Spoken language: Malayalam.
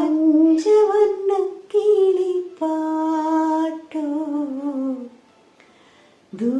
പഞ്ചവർണ കിളിപ്പാട്ടോ ദൂ